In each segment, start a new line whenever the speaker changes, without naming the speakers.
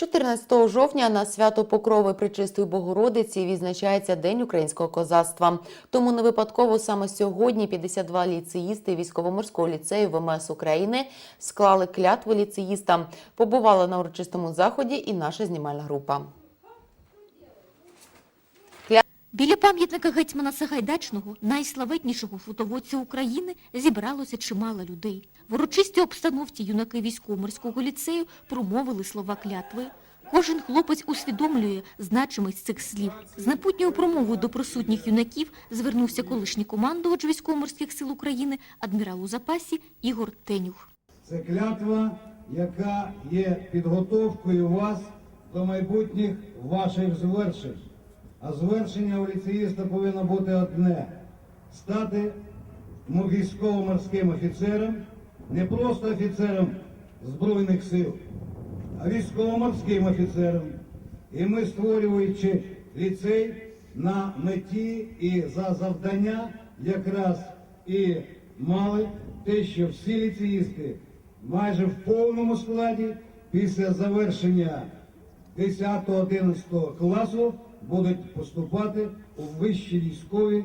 14 жовтня на свято Покрови Пречистої Богородиці відзначається День українського козацтва. Тому не випадково саме сьогодні 52 ліцеїсти військово-морського ліцею ВМС України склали клятву ліцеїстам. Побувала на урочистому заході і наша знімальна група.
Біля пам'ятника гетьмана Сагайдачного, найславетнішого флотоводця України, зібралося чимало людей. В урочистій обстановці юнаки військово-морського ліцею промовили слова клятви. Кожен хлопець усвідомлює значимість цих слів. З напутньою промовою до присутніх юнаків звернувся колишній командувач військово-морських сил України, адмірал у запасі Ігор Тенюх.
Це клятва, яка є підготовкою вас до майбутніх ваших звершень. А звершення у ліцеїста повинно бути одне стати військово-морським офіцером, не просто офіцером Збройних сил, а військово-морським офіцером. І ми, створюючи ліцей на меті і за завдання, якраз і мали те, що всі ліцеїсти майже в повному складі після завершення 10-11 класу будуть поступати у вищі військові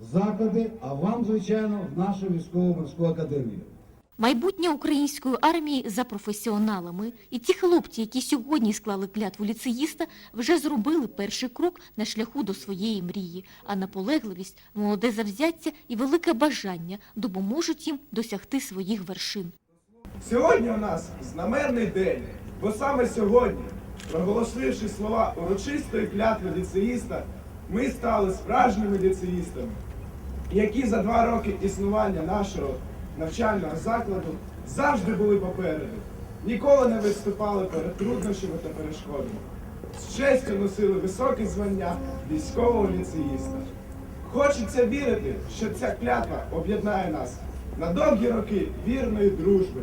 заклади, а вам, звичайно, в нашу військово-морську академію.
Майбутнє української армії за професіоналами. І ті хлопці, які сьогодні склали клятву ліцеїста, вже зробили перший крок на шляху до своєї мрії. А наполегливість, молоде завзяття і велике бажання допоможуть їм досягти своїх вершин.
Сьогодні у нас знаменний день, бо саме сьогодні, проголосивши слова урочистої клятви ліцеїста, ми стали справжніми ліцеїстами, які за два роки існування нашого навчального закладу завжди були попереду, ніколи не виступали перед труднощами та перешкодами. З честю носили високі звання військового ліцеїста. Хочеться вірити, що ця клятва об'єднає нас на довгі роки вірної дружби.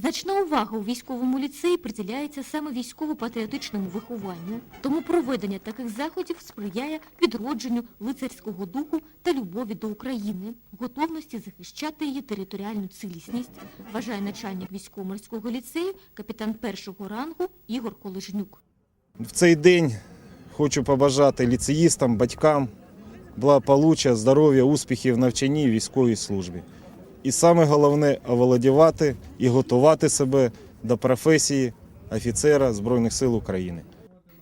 Значна увага у військовому ліцеї приділяється саме військово-патріотичному вихованню. Тому проведення таких заходів сприяє відродженню лицарського духу та любові до України, готовності захищати її територіальну цілісність, вважає начальник військово-морського ліцею, капітан першого рангу Ігор Колежнюк.
В цей день хочу побажати ліцеїстам, батькам благополуччя, здоров'я, успіхів в навчанні військовій службі. І саме головне оволодівати і готувати себе до професії офіцера Збройних сил України.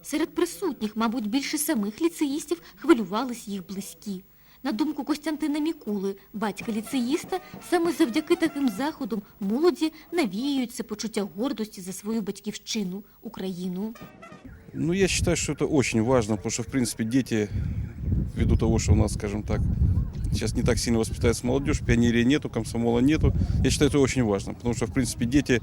Серед присутніх, мабуть, більше самих ліцеїстів хвилювались їх близькі. На думку Костянтина Мікули, батька ліцеїста, саме завдяки таким заходам молоді навіюється почуття гордості за свою батьківщину, Україну.
Ну, я считаю, что это очень важно, потому что, в принципе, дети, ввиду того, что у нас, скажем так, сейчас не так сильно воспитается молодежь, пионерии нету, комсомола нету, я считаю, это очень важно, потому что, в принципе, дети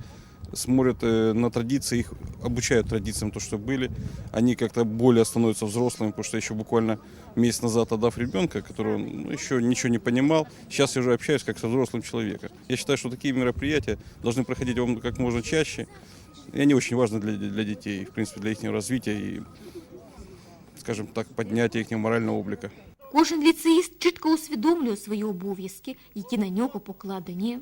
смотрят э, на традиции, их обучают традициям, то, что были, они как-то более становятся взрослыми, потому что еще буквально месяц назад отдав ребенка, который ну, еще ничего не понимал, сейчас я уже общаюсь как со взрослым человеком. Я считаю, что такие мероприятия должны проходить вам как можно чаще, и они очень важны для, для детей, в принципе, для их развития и, скажем так, поднятия их морального облика.
Кожен ліцеїст чітко усвідомлює свої обов'язки, які на нього покладені.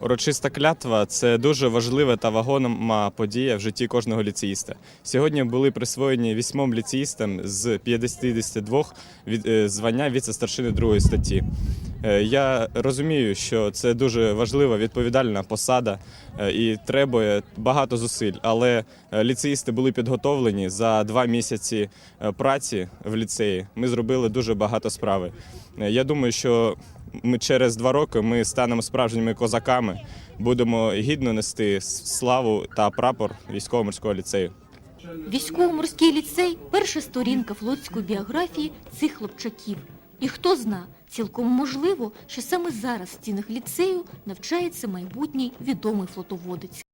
Урочиста клятва це дуже важлива та вагома подія в житті кожного ліцеїста. Сьогодні були присвоєні вісьмом ліцеїстам з 52 від е, звання віце-старшини другої статті. Е, Я розумію, що це дуже важлива відповідальна посада е, і требує багато зусиль, але е, ліцеїсти були підготовлені за два місяці праці в ліцеї. Ми зробили дуже багато справи. Я думаю, що ми через два роки ми станемо справжніми козаками, будемо гідно нести славу та прапор військово-морського ліцею.
Військово-морський ліцей перша сторінка флотської біографії цих хлопчаків. І хто зна, цілком можливо, що саме зараз в стінах ліцею навчається майбутній відомий флотоводець.